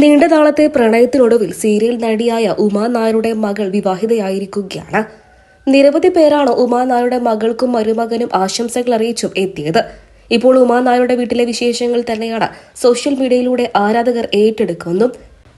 നീണ്ട നാളത്തെ പ്രണയത്തിനൊടുവിൽ സീരിയൽ നടിയായ ഉമാ നായരുടെ മകൾ വിവാഹിതയായിരിക്കുകയാണ്. നിരവധി പേരാണ് ഉമാ നായരുടെ മകൾക്കും മരുമകനും ആശംസകൾ അറിയിച്ചും എത്തിയത്. ഇപ്പോൾ ഉമാ നായരുടെ വീട്ടിലെ വിശേഷങ്ങൾ തന്നെയാണ് സോഷ്യൽ മീഡിയയിലൂടെ ആരാധകർ ഏറ്റെടുക്കുന്നതും.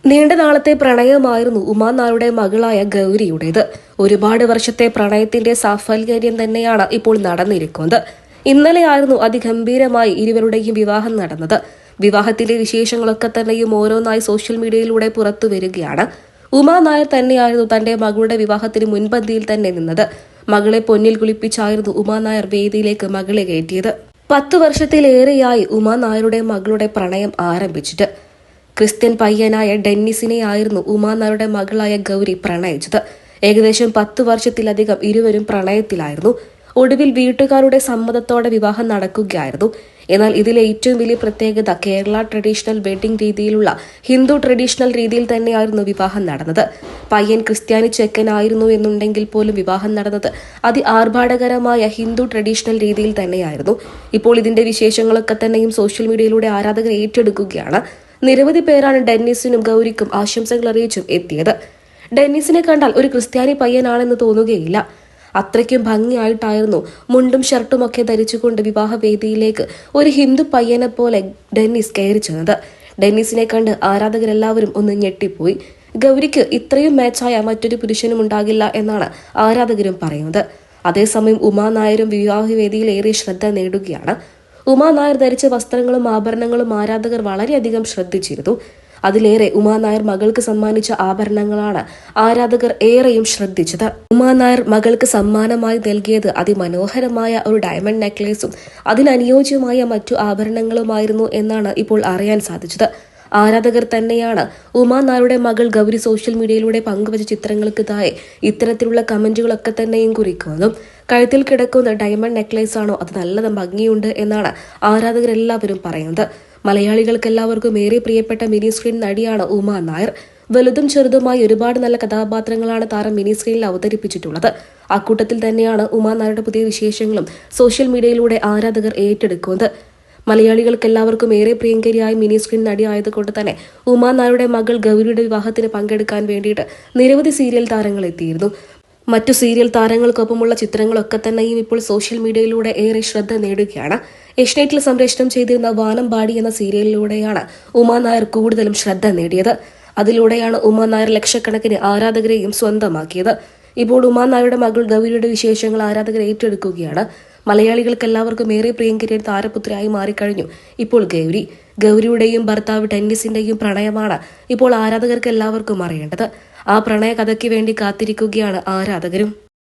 നീണ്ട നാളത്തെ പ്രണയമായിരുന്നു ഉമാ നായരുടെ മകളായ ഗൗരിയുടേത്. ഒരുപാട് വർഷത്തെ പ്രണയത്തിന്റെ സാഫല്യം തന്നെയാണ് ഇപ്പോൾ നടന്നിരിക്കുന്നത്. ഇന്നലെയായിരുന്നു അതിഗംഭീരമായി ഇരുവരുടെയും വിവാഹം നടന്നത്. വിവാഹത്തിലെ വിശേഷങ്ങളൊക്കെ തന്നെയും ഓരോന്നായി സോഷ്യൽ മീഡിയയിലൂടെ പുറത്തു വരികയാണ്. ഉമാ നായർ തന്നെയായിരുന്നു തന്റെ മകളുടെ വിവാഹത്തിന് മുൻപന്തിയിൽ തന്നെ നിന്നത്. മകളെ പൊന്നിൽ കുളിപ്പിച്ചായിരുന്നു ഉമാ നായർ വേദിയിലേക്ക് മകളെ കയറ്റിയത്. പത്തു വർഷത്തിലേറെയായി ഉമാ നായരുടെ മകളുടെ പ്രണയം ആരംഭിച്ചിട്ട്. ക്രിസ്ത്യൻ പയ്യനായ ഡെന്നിസിനെ ആയിരുന്നു ഉമാ നായരുടെ മകളായ ഗൗരി പ്രണയിച്ചത്. ഏകദേശം പത്തു വർഷത്തിലധികം ഇരുവരും പ്രണയത്തിലായിരുന്നു. ഒടുവിൽ വീട്ടുകാരുടെ സമ്മതത്തോടെ വിവാഹം നടക്കുകയായിരുന്നു. എന്നാൽ ഇതിലെ ഏറ്റവും വലിയ പ്രത്യേകത കേരള ട്രഡീഷണൽ വെഡിംഗ് രീതിയിലുള്ള ഹിന്ദു ട്രഡീഷണൽ രീതിയിൽ തന്നെയായിരുന്നു വിവാഹം നടന്നത്. പയ്യൻ ക്രിസ്ത്യാനി ചെക്കനായിരുന്നു എന്നുണ്ടെങ്കിൽ പോലും വിവാഹം നടന്നത് അതി ആർഭാടകരമായ ഹിന്ദു ട്രഡീഷണൽ രീതിയിൽ തന്നെയായിരുന്നു. ഇപ്പോൾ ഇതിന്റെ വിശേഷങ്ങളൊക്കെ തന്നെയും സോഷ്യൽ മീഡിയയിലൂടെ ആരാധകർ ഏറ്റെടുക്കുകയാണ്. നിരവധി പേരാണ് ഡെന്നിസിനും ഗൗരിക്കും ആശംസകൾ അറിയിച്ചും എത്തിയത്. ഡെന്നിസിനെ കണ്ടാൽ ഒരു ക്രിസ്ത്യാനി പയ്യനാണെന്ന് തോന്നുകയില്ല. അത്രയ്ക്കും ഭംഗിയായിട്ടായിരുന്നു. മുണ്ടും ഷർട്ടും ഒക്കെ ധരിച്ചുകൊണ്ട് വിവാഹവേദിയിലേക്ക് ഒരു ഹിന്ദു പയ്യനെ പോലെ ഡെന്നിസ് കയറി ചെന്നത്. ഡെന്നിസിനെ കണ്ട് ആരാധകരെല്ലാവരും ഒന്ന് ഞെട്ടിപ്പോയി. ഗൗരിക്ക് ഇത്രയും മാച്ചായ മറ്റൊരു പുരുഷനും ഉണ്ടാകില്ല എന്നാണ് ആരാധകരും പറയുന്നത്. അതേസമയം ഉമാ നായരും വിവാഹവേദിയിൽ ഏറെ ശ്രദ്ധ നേടുകയാണ്. ഉമാ നായർ ധരിച്ച വസ്ത്രങ്ങളും ആഭരണങ്ങളും ആരാധകർ വളരെയധികം ശ്രദ്ധിച്ചിരുന്നു. അതിലേറെ ഉമാ നായർ മകൾക്ക് സമ്മാനിച്ച ആഭരണങ്ങളാണ് ആരാധകർ ഏറെയും ശ്രദ്ധിച്ചത്. ഉമാ നായർ മകൾക്ക് സമ്മാനമായി നൽകിയത് അതിമനോഹരമായ ഒരു ഡയമണ്ട് നെക്ലേസും അതിനനുയോജ്യമായ മറ്റു ആഭരണങ്ങളുമായിരുന്നു എന്നാണ് ഇപ്പോൾ അറിയാൻ സാധിച്ചത്. ആരാധകർ തന്നെയാണ് ഉമാ നായരുടെ മകൾ ഗൗരി സോഷ്യൽ മീഡിയയിലൂടെ പങ്കുവച്ച ചിത്രങ്ങൾക്ക് താഴെ ഇത്തരത്തിലുള്ള കമന്റുകളൊക്കെ തന്നെയും കുറിക്കുന്നതും. കഴുത്തിൽ കിടക്കുന്ന ഡയമണ്ട് നെക്ലേസ് ആണോ? അത് നല്ല ഭംഗിയുണ്ട് എന്നാണ് ആരാധകരെല്ലാവരും പറയുന്നത്. മലയാളികൾക്കെല്ലാവർക്കും ഏറെ പ്രിയപ്പെട്ട മിനി സ്ക്രീൻ നടിയാണ് ഉമ നായർ. വലുതും ചെറുതുമായി ഒരുപാട് നല്ല കഥാപാത്രങ്ങളാണ് താരം മിനി സ്ക്രീനിൽ അവതരിപ്പിച്ചിട്ടുള്ളത്. അക്കൂട്ടത്തിൽ തന്നെയാണ് ഉമാ നായരുടെ പുതിയ വിശേഷങ്ങളും സോഷ്യൽ മീഡിയയിലൂടെ ആരാധകർ ഏറ്റെടുക്കുന്നത്. മലയാളികൾക്കെല്ലാവർക്കും ഏറെ പ്രിയങ്കരിയായ മിനി സ്ക്രീൻ നടിയായതുകൊണ്ട് തന്നെ ഉമാ നായരുടെ മകൾ ഗൗരിയുടെ വിവാഹത്തിന് പങ്കെടുക്കാൻ വേണ്ടിയിട്ട് നിരവധി സീരിയൽ താരങ്ങൾ എത്തിയിരുന്നു. മറ്റു സീരിയൽ താരങ്ങൾക്കൊപ്പമുള്ള ചിത്രങ്ങളൊക്കെ തന്നെയും ഇപ്പോൾ സോഷ്യൽ മീഡിയയിലൂടെ ഏറെ ശ്രദ്ധ നേടുകയാണ്. ഏഷ്യനെറ്റിൽ സംപ്രേഷണം ചെയ്തിരുന്ന വാനം പാടി എന്ന സീരിയലിലൂടെയാണ് ഉമാ നായർ കൂടുതലും ശ്രദ്ധ നേടിയത്. അതിലൂടെയാണ് ഉമാ നായർ ലക്ഷക്കണക്കിന് ആരാധകരെയും സ്വന്തമാക്കിയത്. ഇപ്പോൾ ഉമാ നായരുടെ മകൾ ഗൗരിയുടെ വിശേഷങ്ങൾ ആരാധകർ ഏറ്റെടുക്കുകയാണ്. മലയാളികൾക്ക് എല്ലാവർക്കും ഏറെ പ്രിയങ്കരിയൻ താരപുത്രിയായി മാറിക്കഴിഞ്ഞു. ഇപ്പോൾ ഗൗരി. ഗൗരിയുടെയും ഭർത്താവ് ടെന്നിസിന്റെയും പ്രണയമാണ് ഇപ്പോൾ ആരാധകർക്ക് എല്ലാവർക്കും അറിയേണ്ടത്. ആ പ്രണയ കഥയ്ക്ക് വേണ്ടി കാത്തിരിക്കുകയാണ് ആരാധകരും.